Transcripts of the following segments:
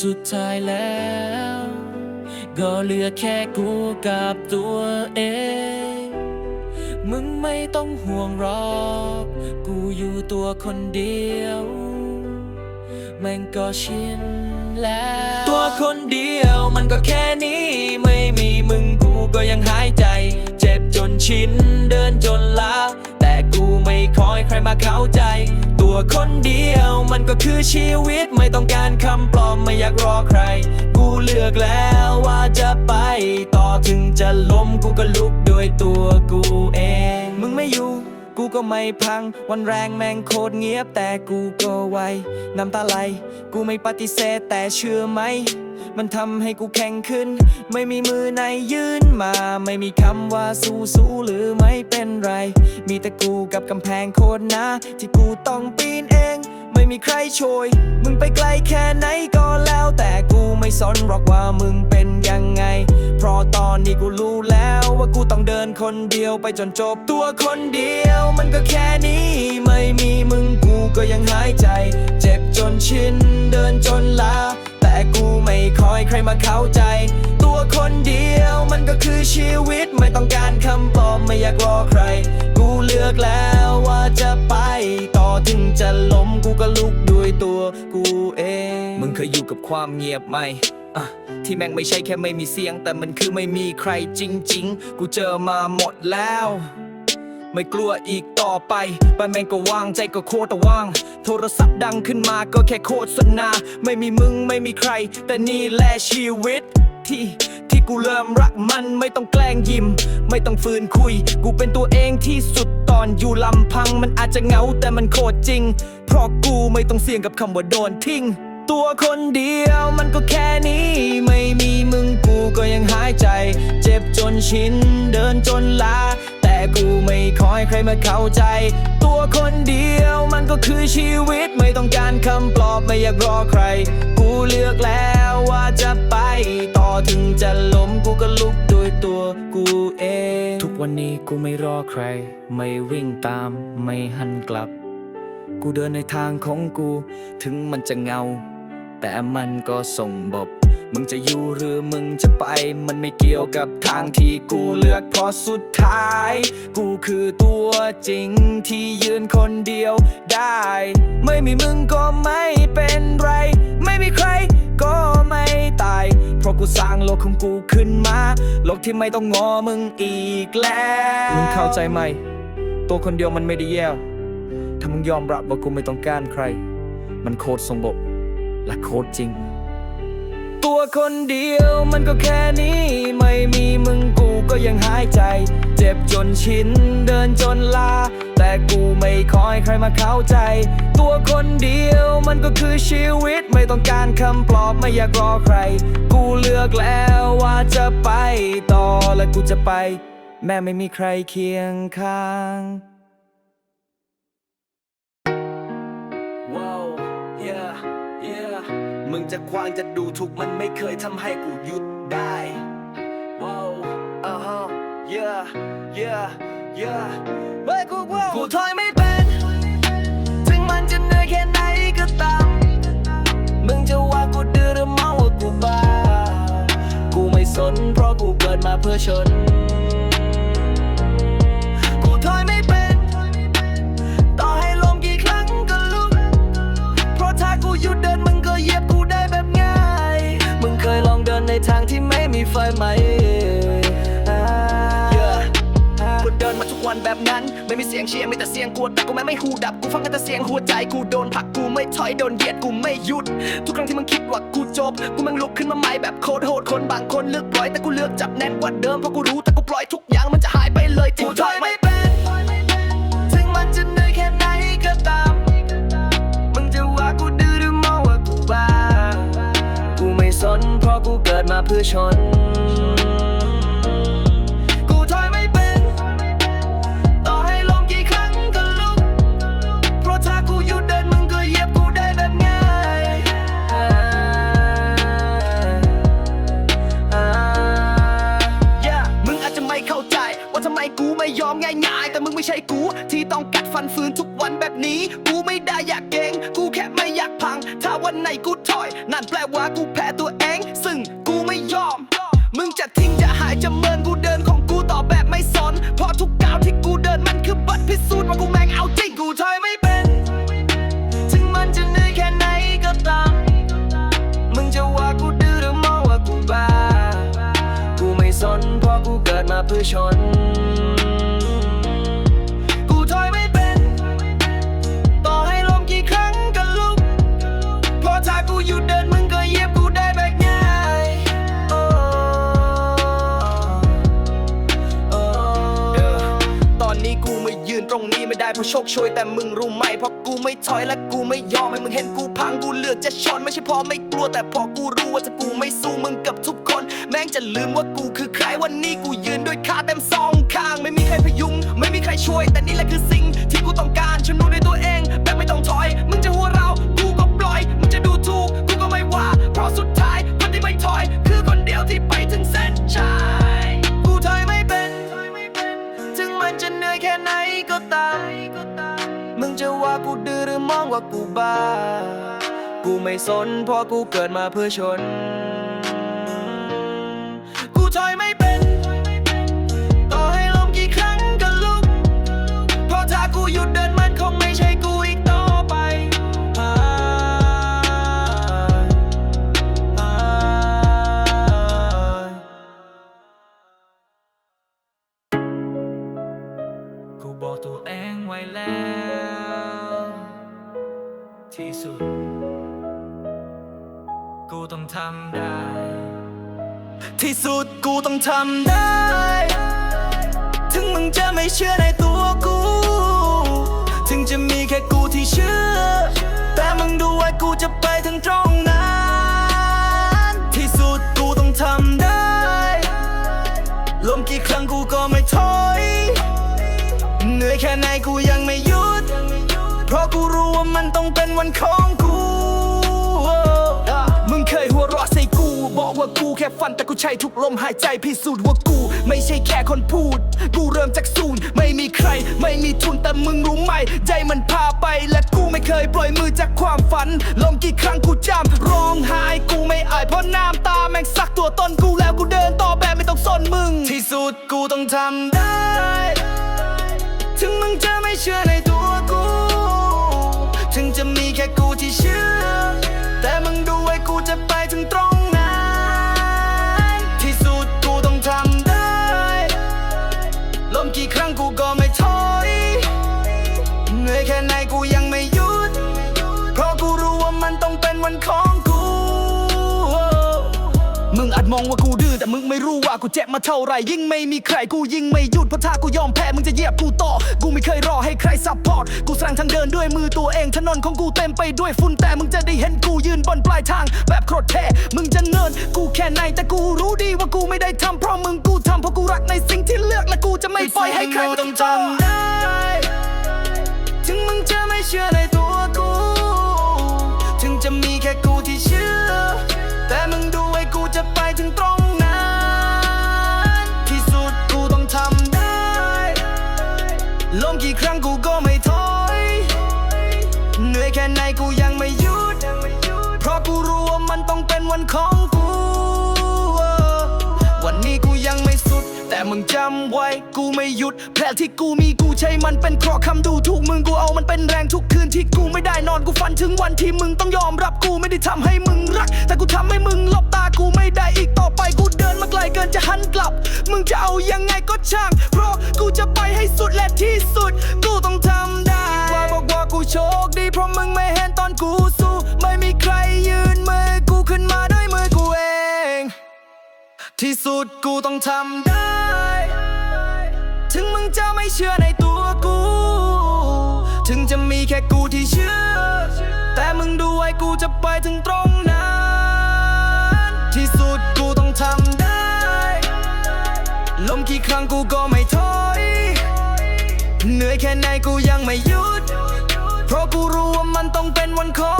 สุดท้ายแล้ว ก็เหลือแค่กูกับตัวเอง มึงไม่ต้องห่วงหรอก กูอยู่ตัวคนเดียวแม่งก็ชินแล้ว ตัวคนเดียวมันก็แค่นี้ ไม่มีมึงกูก็ยังหายใจ เจ็บจนชินเดินจนล้า กูไม่คอยใครมาเข้าใจ ตัวคนเดียวมันก็คือชีวิตไม่ต้องการคำปลอมไม่อยากรอใคร กูเลือกแล้วว่าจะไป ต่อถึงจะล้มกูก็ลุกด้วยตัวกูเอง มึงไม่อยู่ กูก็ไม่พัง วันแรงแม่งโคตรเงียบแต่กูก็ไวน้ำตาไหล กูไม่ปฏิเสธแต่เชื่อไหม มันทำให้กูแข็งขึ้น ไม่มีมือไหนยื่นมา ไม่มีคำว่าสู้สู้หรือไม่เป็นไร มีแต่กูกับกำแพงโคตรหนาที่กูต้องปีนเองไม่มีใครช่วย มึงไปไกลแค่ไหนก็แล้วแต่กูไม่สนหรอกว่ามึงเป็นยังไง เพราะตอนนี้กูรู้แล้วว่ากูต้องเดินคนเดียวไปจนจบตัวคนเดียว มันก็แค่นี้ไม่มีมึงกูก็ยังหายใจ เจ็บจนชินเดินจนลาแต่กูไม่คอยใครมาเข้าใจ ตัวคนเดียวมันก็คือชีวิตไม่ต้องการคำปลอบไม่อยากรอใคร กูเลือกแล้วว่าจะไป ต่อถึงจะล้มกูก็ลุกด้วยตัวกูเอง มึงเคยอยู่กับความเงียบไหมอะ ที่แม่งไม่ใช่แค่ไม่มีเสียง แต่มันคือไม่มีใครจริง ๆ กูเจอมาหมดแล้ว ไม่กลัวอีกต่อไปบ้านแม่งก็ว่างใจก็โคตรว่าง โทรศัพท์ดังขึ้นมาก็แค่โฆษณาไม่มีมึงไม่มีใคร แต่นี่แหละชีวิตที่ที่กูเริ่มรักมันไม่ต้องแกล้งยิ้ม ไม่ต้องฝืนคุย กูเป็นตัวเองที่สุดตอนอยู่ลำพัง มันอาจจะเหงาแต่มันโคตรจริง เพราะกูไม่ต้องเสี่ยงกับคำว่าโดนทิ้ง ตัวคนเดียวมันก็แค่นี้ ไม่มีมึงกูก็ยังหายใจ เจ็บจนชินเดินจนลา แต่กูไม่คอยใครมาเข้าใจ ตัวคนเดียวมันก็คือชีวิตไม่ต้องการคำปลอบไม่อยากรอใคร กูเลือกแล้วว่าจะไป ต่อถึงจะล้มกูก็ลุกด้วยตัวกูเอง ทุกวันนี้กูไม่รอใคร ไม่วิ่งตามไม่หันกลับ กูเดินในทางของกู ถึงมันจะเงา แต่มันก็ส่งบอกมึงจะอยู่หรือมึงจะไป มันไม่เกี่ยวกับทางที่กูเลือกเพราะสุดท้าย กูคือตัวจริงที่ยืนคนเดียวได้ ไม่มีมึงก็ไม่เป็นไร ไม่มีใครก็ไม่ตาย เพราะกูสร้างโลกของกูขึ้นมา โลกที่ไม่ต้องงอมึงอีกแล้ว มึงเข้าใจไหม ตัวคนเดียวมันไม่ได้แย่ ถ้ามึงยอมรับว่ากูไม่ต้องการใคร มันโคตรสงบและโคตรจริง ตัวคนเดียวมันก็แค่นี้ ไม่มีมึงกูก็ยังหายใจ เจ็บจนชินเดินจนลา แต่กูไม่คอยใครมาเข้าใจ ตัวคนเดียวมันก็คือชีวิตไม่ต้องการคำปลอบไม่อยากรอใคร กูเลือกแล้วว่าจะไป ต่อและกูจะไป แม้ไม่มีใครเคียงข้าง มึงจะควางจะดูถูกมันไม่เคยทำให้กูหยุดได้ว้าวอ่าฮะ yeah yeah yeah เมื่อกูว้ากูถอยไม่เป็น ถึงมันจะเหนื่อยแค่ไหนก็ตาม มึงจะว่ากูดื้อหรือเมาว่ากูบ้า กูไม่สนเพราะกูเกิดมาเพื่อชน ในทางที่ไม่มีไฟไหม Yeah กูเดินมาทุกวันแบบนั้น ไม่มีเสียงเชียร์มีแต่เสียงกวดแต่กูแม่ไม่หูดับกูฟังกันแต่เสียงหัวใจกูโดนผักกูไม่ถอยโดนเหยียดกูไม่หยุด ทุกครั้งที่มึงคิดว่ากูจบกูม่งลุกขึ้นมาใหม่แบบโคตรโหดคนบางคนเลือกปล่อยแต่กูเลือกจับแน่นกว่าเดิมเพราะกูรู้แต่กูปล่อยทุกอย่างมันจะหายไปเลยกูถอยไม่ เพราะกูเกิดมาเพื่อชน เพื่อชน กูถอยไม่เป็น ต่อให้ลมกี่ครั้งก็ลุกเพราะถ้ากูหยุดเดินมึงก็เหยียบกูได้แบบง่ายโอ้โอ้ตอนนี้กูมายืนตรงนี้ไม่ได้เพราะโชคช่วยแต่มึงรู้ไหมเพราะกูไม่ถอยและกูไม่ยอมให้มึงเห็นกูพังกูเลือกจะชนไม่ใช่เพราะไม่กลัวแต่เพอกูรู้ว่าถ้ากูไม่สู้มึงกับทุกคน แม่งจะลืมว่ากูคือใครวันนี้กูยืนด้วยขาเต็มสองข้าง ไม่มีใครพยุง ไม่มีใครช่วย แต่นี่แหละคือสิ่งที่กูต้องการฉันรู้ด้วยตัวเองแบบไม่ต้องถอย มึงจะหัวเรา กูก็ปล่อย มึงจะดูถูก กูก็ไม่ว่า เพราะสุดท้ายคนที่ไม่ถอย คือคนเดียวที่ไปถึงเส้นชัยกูถอยไม่เป็น ถึงมันจะเหนื่อยแค่ไหนก็ตาม มึงจะว่ากูดื้อหรือมองว่ากูบ้า กูไม่สนเพราะกูเกิดมาเพื่อชน จะไปถึงตรงนั้น ที่สุดกูต้องทำได้ลมกี่ครั้งกูก็ไม่ถอยเหนื่อยแค่ไหนกูยังไม่หยุด เพราะกูรู้ว่ามันต้องเป็นวันของกูมึง ว่ากูแค่ฝันแต่กูใช้ทุกลมหายใจพิสูจน์ว่ากู ไม่ใช่แค่คนพูด กูเริ่มจากศูนย์ไม่มีใคร ไม่มีทุนแต่มึงรู้ไหม ใจมันพาไปและกูไม่เคยปล่อยมือจากความฝันลมกี่ครั้งกูจำร้องไห้กูไม่อายเพราะน้ำตาแม่งซักตัวตนกูแล้วกูเดินต่อแบบไม่ต้องสนมึง ที่สุดกูต้องทำได้ ถึงมึงจะไม่เชื่อในตัว รู้ว่ากูเจ็บมาเท่าไร ยิ่งไม่มีใครกูยิ่งไม่หยุดเพราะถ้ากูยอมแพ้มึงจะเหยียบกูต่อ กูไม่เคยรอให้ใครซัพพอร์ต กูสร้างทางเดินด้วยมือตัวเองถนนของกูเต็มไปด้วยฝุ่นแต่มึงจะได้เห็นกูยืนบนปลายทาง แบบโคตรเท่มึงจะเนินกูแค่ไหนแต่กูรู้ดีว่ากูไม่ได้ทำเพราะมึงกูทำเพราะกูรักในสิ่งที่เลือกและกูจะไม่ปล่อยให้ใครต้องทำได้ ถึงมึงจะไม่เชื่อในตัวกู วันของกู วันนี้กูยังไม่สุด แต่มึงจำไว้กูไม่หยุด แผลที่กูมีกูใช้มันเป็นเคราะห์คำดูถูกมึงกูเอามันเป็นแรงทุกคืนที่กูไม่ได้นอนกูฝันถึงวันที่มึงต้องยอมรับกูไม่ได้ทำให้มึงรัก แต่กูทำให้มึงลบตากูไม่ได้อีกต่อไปกูเดินมาไกลเกินจะหันกลับ มึงจะเอายังไงก็ช่าง เพราะกูจะไปให้สุดและที่สุด กูต้องทำได้ว่าบอกว่ากูโชคดีเพราะมึงไม่เห็นตอนกู ที่สุดกูต้องทำได้ ถึงมึงจะไม่เชื่อในตัวกู ถึงจะมีแค่กูที่เชื่อ แต่มึงดูไว้กูจะไปถึงตรงนั้น ที่สุดกูต้องทำได้ลมกี่ครั้งกูก็ไม่ถอยเหนื่อยแค่ไหนกูยังไม่หยุด เพราะกูรู้ว่ามันต้องเป็นวันของ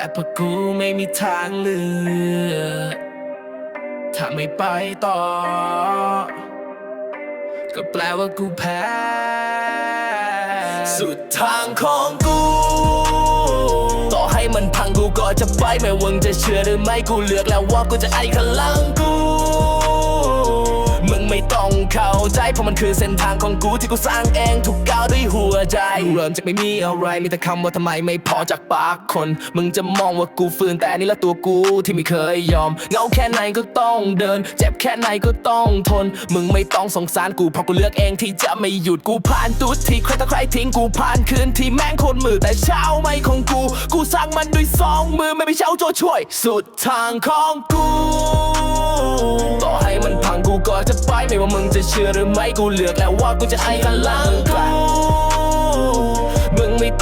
แต่พอกูไม่มีทางเลือกถ้าไม่ไปต่อ ก็แปลว่ากูแพ้ สุดทางของกู ต่อให้มันพังกูก็จะไปไม่ว่ามึงจะเชื่อหรือไม่กูเลือกแล้วว่ากูจะไอ้ข้างหลังกูมึงไม่ต้องเข้าใจเพราะมันคือเส้นทางของกูที่กูสร้างเองทุกก้าวด้วยหัว ใจเริ่มจากไม่มีอะไรมีแต่คำว่าทำไมไม่พอจากปากคน มึงจะมองว่ากูฝืนแต่นี่ละตัวกูที่ไม่เคยยอมเงาแค่ไหนก็ต้องเดิน เจ็บแค่ไหนก็ต้องทน มึงไม่ต้องสงสารกูเพราะกูเลือกเองที่จะไม่หยุดกูผ่านตุดที่ใครต่อใครทิ้งกูผ่านคืนที่แม่งคนมือแต่เช้าไม่ของกู กูสร้างมันด้วยสองมือไม่มีเช้าโจช่วย สุดทางของกูต่อให้มันพังกูก็จะไปไม่ว่ามึงจะเชื่อหรือไม่กูเลือกแล้วว่ากูจะไอ้กันลังกู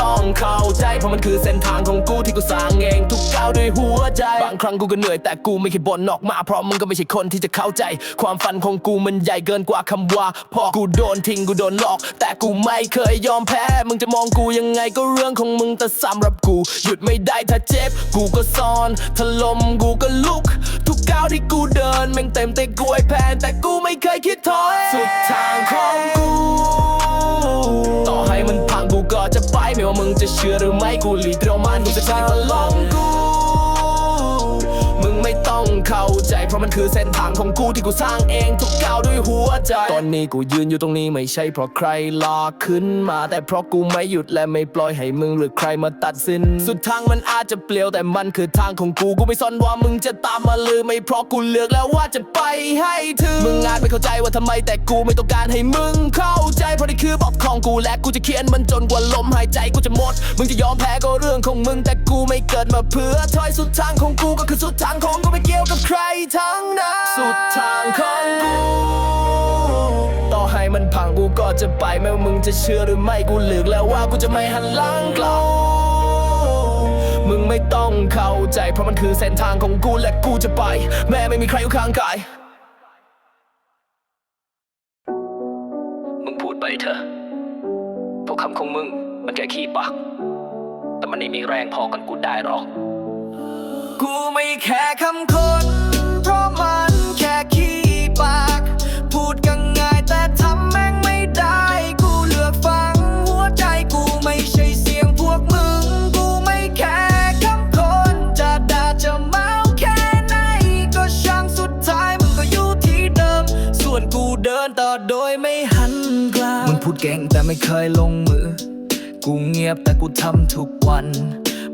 ต้องเข้าใจ เพราะมันคือเส้นทางของกูที่กูสร้างเองทุกก้าวด้วยหัวใจ บางครั้งกูก็เหนื่อยแต่กูไม่เคยบ่นออกมา เพราะมึงก็ไม่ใช่คนที่จะเข้าใจ ความฝันของกูมันใหญ่เกินกว่าคำว่าพอกูโดนทิ้งกูโดนหลอก แต่กูไม่เคยยอมแพ้ มึงจะมองกูยังไงก็เรื่องของมึงแต่สำหรับกู หยุดไม่ได้ถ้าเจ็บ กูก็ซ่อนถล่มกูก็ลุก ทุกก้าวที่กูเดินแม่งเต็มแต่กวยแพนแต่กูไม่เคยคิดถอย สุดทางของกู ต่อให้มัน ก็จะไปไม่ว่ามึงจะเชื่อหรือไม่กูหลีกเดียวมันกูจะใช้พลังกู มึงไม่ต้องเข้าใจ เพราะมันคือเส้นทางของกูที่กูสร้างเองทุกก้าวด้วยหัวใจ ตอนนี้กูยืนอยู่ตรงนี้ไม่ใช่เพราะใครลากขึ้นมา แต่เพราะกูไม่หยุดและไม่ปล่อยให้มึงหรือใครมาตัดสิน สุดทางมันอาจจะเปลี่ยวแต่มันคือทางของกูกูไม่สนว่ามึงจะตามมาหรือไม่เพราะกูเลือกแล้วว่าจะไปให้ถึงมึงอาจไม่เข้าใจว่าทำไมแต่กูไม่ต้องการให้มึงเข้าใจเพราะนี่คือบทของกูและกูจะเขียนมันจนกว่าลมหายใจกูจะหมด มึงจะยอมแพ้ก็เรื่องของมึงแต่กูไม่เกิดมาเพื่อถอยสุดทางของกูก็คือสุดทางของกูไม่เกี่ยวกับใครทั้งนั้นสุดทางของกูต่อให้มันพังกูก็จะไปแม้ว่ามึงจะเชื่อหรือไม่กูเลือกแล้วว่ากูจะไม่หันหลังกลับมึงไม่ต้องเข้าใจ เพราะมันคือเส้นทางของกูและกูจะไป แม้ไม่มีใครอยู่ข้างกาย มึงพูดไปเถอะพวกคำของมึงมันแค่ขี้ปากแต่มันไม่มีแรงพอกันกูได้หรอก กูไม่แค่คำคน ก่งแต่ไม่เคยลงมือ กูเงียบแต่กูทำทุกวัน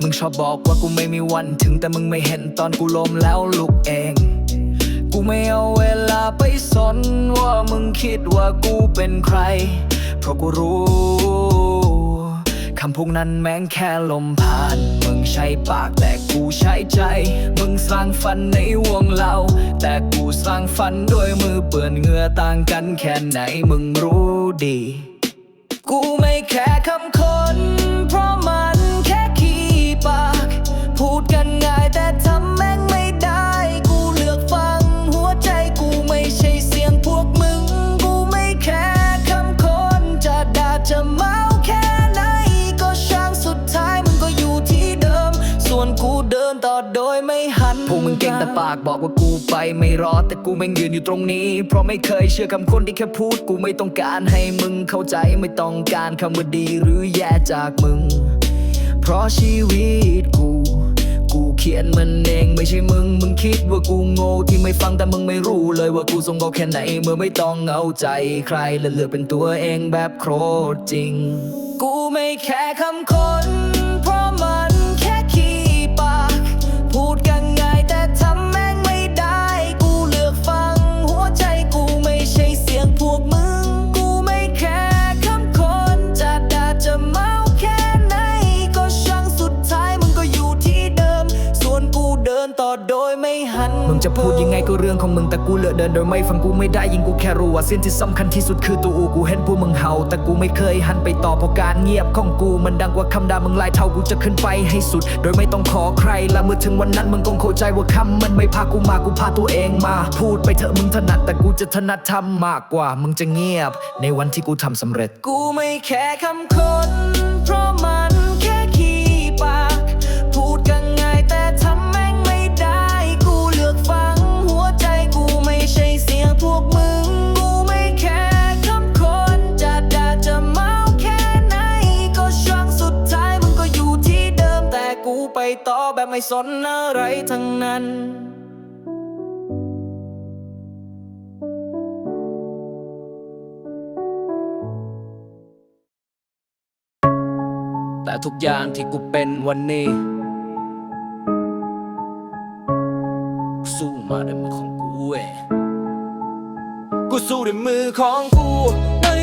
มึงชอบบอกว่ากูไม่มีวันถึงแต่มึงไม่เห็นตอนกูล้มแล้วลุกเอง กูไม่เอาเวลาไปสนว่ามึงคิดว่ากูเป็นใคร เพราะกูรู้คำพวกนั้นแม่งแค่ลมผ่าน มึงใช้ปากแต่กูใช้ใจ มึงสร้างฝันในวงเรา แต่กูสร้างฝันด้วยมือเปื้อนเหงื่อต่างกันแค่ไหนมึงรู้ดี กูไม่แค่คำคนเพราะมัน ปากบอกว่ากูไปไม่รอดแต่กูแม่งยืนอยู่ตรงนี้ เพราะไม่เคยเชื่อคำคนที่แค่พูด กูไม่ต้องการให้มึงเข้าใจไม่ต้องการคำว่าดีหรือแย่จากมึง เพราะชีวิตกู กูเขียนมันเองไม่ใช่มึง มึงคิดว่ากูโง่ที่ไม่ฟังแต่มึงไม่รู้เลยว่ากูทรงบอกแค่ไหนเมื่อไม่ต้องเอาใจใครและเลือกเป็นตัวเองแบบโคตรจริง กูไม่แค่คำคน เดินต่อโดยไม่หัน มึงจะพูดยังไงก็เรื่องของมึงแต่กูเลือกเดินโดยไม่ฟังกูไม่ได้ยิ่งกูแค่รู้ว่าสิ่งที่สำคัญที่สุดคือตัวกูเห็นพวกมึงเห่า แต่กูไม่เคยหันไปตอบเพราะการเงียบของกูมันดังกว่าคำด่ามึงหลายเท่ากูจะขึ้นไปให้สุด โดยไม่ต้องขอใครและเมื่อถึงวันนั้นมึงคงเข้าใจว่าคำมันไม่พากูมากูพาตัวเองมา พูดไปเถอะมึงถนัดแต่กูจะถนัดทำมากกว่า มึงจะเงียบ ในวันที่กูทำสำเร็จ กูไม่แค่คำคนเพราะมัน แบบไม่สนอะไรทั้งนั้น แต่ทุกอย่างที่กูเป็นวันนี้ สู้มาด้วยมือของกูเว้ยกูสู้ด้วยมือของกูไม่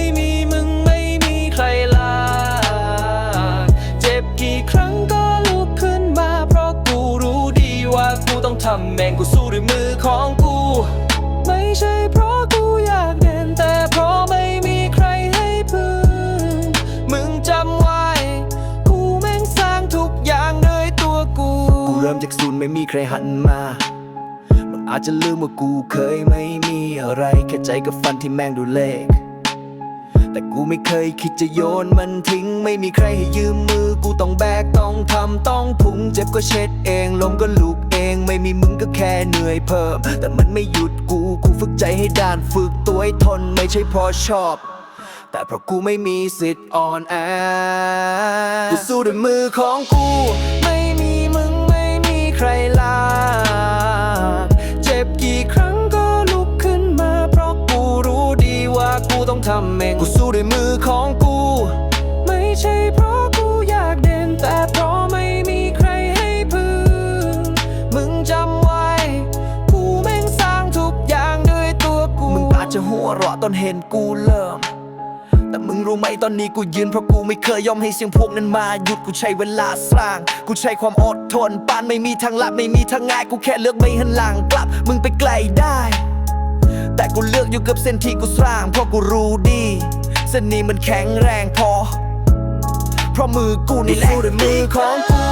แม่งกูสู้ด้วยมือของกู ไม่ใช่เพราะกูอยากเด่นแต่เพราะไม่มีใครให้พึ่ง มึงจำไว้ กูแม่งสร้างทุกอย่างโดยตัวกู กูเริ่มจากศูนย์ไม่มีใครหันมามึงอาจจะลืมว่ากูเคยไม่มีอะไร แค่ใจกับฟันที่แม่งดูเลข แต่กูไม่เคยคิดจะโยนมันทิ้ง ไม่มีใครให้ยืมมือ กูต้องแบกต้องทำต้องพุงเจ็บก็เช็ดเองลมก็ลุกเอง ไม่มีมึงก็แค่เหนื่อยเพิ่ม แต่มันไม่หยุดกูกูฝึกใจให้ด้านฝึกตัวให้ทนไม่ใช่เพราะชอบ แต่เพราะกูไม่มีสิทธิ์อ่อนแอกูสู้ด้วยมือของกู ทำเองกูสู้ด้วยมือของกู ไม่ใช่เพราะกูอยากเด่นแต่เพราะไม่มีใครให้พึ่งมึงจำไว้ กูแม่งสร้างทุกอย่างด้วยตัวกูมึงอาจจะหัวเราะตอนเห็นกูเริ่มแต่มึงรู้ไหมตอนนี้กูยืนเพราะกูไม่เคยยอมให้เสียงพวกนั้นมาหยุดกูใช้เวลาสร้าง กูใช้ความอดทนปานไม่มีทางลับไม่มีทางง่าย กูแค่เลือกไม่หันหลังกลับ มึงไปไกลได้ แต่กูเลือกอยู่กับเส้นที่กูสร้างเพราะกูรู้ดี เส้นนี้มันแข็งแรงพอ เพราะมือกูนี่แหละด้วยมือของกู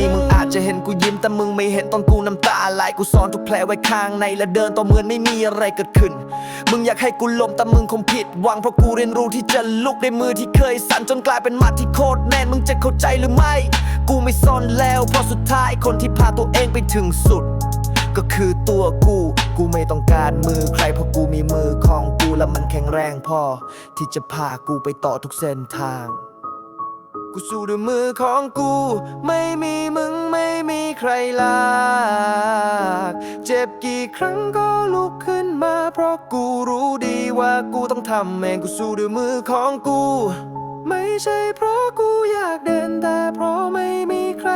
นี้มึงอาจจะเห็นกูยิ้มแต่มึงไม่เห็นตอนกูน้ำตาไหลกูซ่อนทุกแผลไว้ข้างในและเดินต่อเหมือนไม่มีอะไรเกิดขึ้น มึงอยากให้กูล้มแต่มึงคงผิดหวังเพราะกูเรียนรู้ที่จะลุกด้วยมือที่เคยสั่นจนกลายเป็นมัดที่โคตรแน่นมึงจะเข้าใจหรือไม่ กูไม่ซ่อนแล้วเพราะสุดท้ายคนที่พาตัวเองไปถึงสุด ก็คือตัวกู กูไม่ต้องการมือใครเพราะกูมีมือของกูและมันแข็งแรงพอ ที่จะพากูไปต่อทุกเส้นทาง กูสู้ด้วยมือของกู ไม่มีมึงไม่มีใครลากเจ็บกี่ครั้งก็ลุกขึ้นมา เพราะกูรู้ดีว่ากูต้องทำเองกูสู้ด้วยมือของกู ไม่ใช่เพราะกูอยากเดินแต่เพราะไม่มีใคร